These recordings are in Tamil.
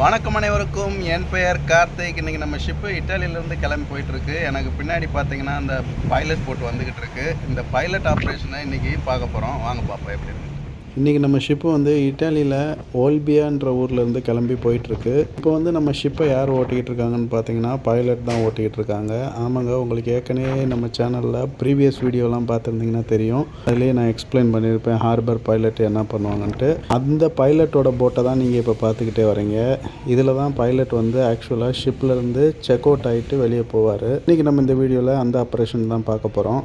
வணக்கம் அனைவருக்கும். என் பெயர் கார்த்திக். இன்றைக்கி நம்ம ஷிப்பு இட்டாலியிலேருந்து கிளம்பி போயிட்டுருக்கு. எனக்கு பின்னாடி பார்த்தீங்கன்னா அந்த பைலட் போட்டு வந்துக்கிட்டு இருக்கு இந்த பைலட் ஆப்ரேஷனை இன்றைக்கி பார்க்க போகிறோம் வாங்க பாப்பா எப்படி இருக்கு. இன்றைக்கி நம்ம ஷிப்பு வந்து இட்டாலியில் ஓல்பியான்ற ஊர்லேருந்து கிளம்பி போயிட்டுருக்கு. இப்போ வந்து நம்ம ஷிப்பை யார் ஓட்டிக்கிட்டு இருக்காங்கன்னு பார்த்தீங்கன்னா பைலட் தான் ஓட்டிக்கிட்டு இருக்காங்க. ஆமாங்க உங்களுக்கு ஏற்கனவே நம்ம சேனலில் ப்ரீவியஸ் வீடியோலாம் பார்த்துருந்தீங்கன்னா தெரியும். அதுலேயே நான் எக்ஸ்பிளைன் பண்ணியிருப்பேன் ஹார்பர் பைலட் என்ன பண்ணுவாங்கன்ட்டு. அந்த பைலட்டோட போட்டை தான் நீங்கள் இப்போ பார்த்துக்கிட்டே வரீங்க. இதில் தான் பைலட் வந்து ஆக்சுவலாக ஷிப்லேருந்து செக் அவுட் ஆகிட்டு வெளியே போவார். இன்றைக்கி நம்ம இந்த வீடியோவில் அந்த ஆப்ரேஷன் தான் பார்க்க போகிறோம்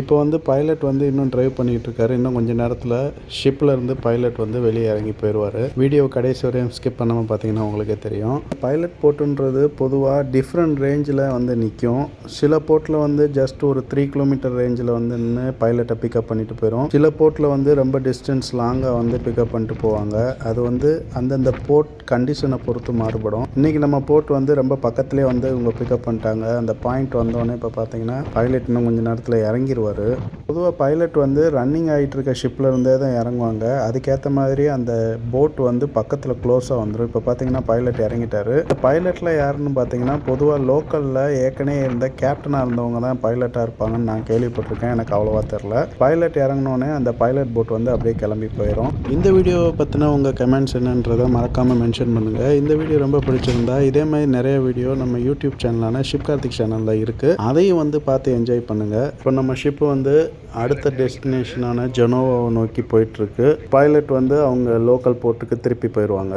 இப்போ வந்து பைலட் வந்து இன்னும் டிரைவ் பண்ணிகிட்டு இருக்காரு இன்னும் கொஞ்சம் நேரத்தில் ஷிப்பில் இருந்து பைலட் வந்து வெளியே இறங்கி போயிடுவார் வீடியோ கடைசி வரையும் ஸ்கிப் பண்ணாமல் பார்த்தீங்கன்னா உங்களுக்கே தெரியும். பைலட் போட்டுன்றது பொதுவாக டிஃப்ரெண்ட் ரேஞ்சில் வந்து நிற்கும் சில போட்டில் வந்து ஜஸ்ட் ஒரு த்ரீ கிலோமீட்டர் ரேஞ்சில் வந்து நின்று பைலட்டை பிக்கப் பண்ணிட்டு போயிடும் சில போட்டில் வந்து ரொம்ப டிஸ்டன்ஸ் லாங்காக வந்து பிக்கப் பண்ணிட்டு போவாங்க. அது வந்து அந்தந்த போர்ட் கண்டிஷனை பொறுத்து மாறுபடும். இன்றைக்கி நம்ம போர்ட் வந்து ரொம்ப பக்கத்துலேயே வந்து இவங்க பிக்கப் பண்ணிட்டாங்க. அந்த பாயிண்ட் வந்தோடனே இப்போ பார்த்தீங்கன்னா பைலட் இன்னும் கொஞ்சம் நேரத்தில் இறங்கிடுவார் பொதுவாக பைலட் வந்து ரன்னிங் ஆகிட்டு இருக்க ஷிப்பில் இருந்தே தான் இறங்குவாங்க. அதுக்கேற்ற மாதிரி அந்த போட் வந்து பக்கத்தில் க்ளோஸாக வந்துடும் இப்போ பார்த்தீங்கன்னா பைலட் இறங்கிட்டாரு. இந்த பைலட்டில் யாருன்னு பார்த்தீங்கன்னா பொதுவாக லோக்கலில் ஏற்கனவே இருந்த கேப்டனாக இருந்தவங்க தான் பைலட்டாக இருப்பாங்கன்னு நான் கேள்விப்பட்டிருக்கேன். எனக்கு அவ்வளோவா தெரில பைலட் இறங்கினோடனே அந்த பைலட் போட் வந்து அப்படியே கிளம்பி போயிடும் இந்த வீடியோவை பற்றின உங்கள் கமெண்ட்ஸ் என்னன்றதை மறக்காமல் மென்ஷன் பண்ணுங்கள் இந்த வீடியோ ரொம்ப பிடிச்சிருந்தா இதே மாதிரி நிறைய வீடியோ நம்ம யூடியூப் சேனலான ஷிப் கார்த்திக் சேனலில் இருக்குது அதையும் வந்து பார்த்து என்ஜாய் பண்ணுங்கள் இப்போ நம்ம ஷிப்பு வந்து அடுத்த டெஸ்டினேஷனான ஜெனோவாவை நோக்கி போயிட்டுருக்கு பைலட் வந்து அவங்க லோக்கல் போர்ட்டுக்கு திருப்பி போயிடுவாங்க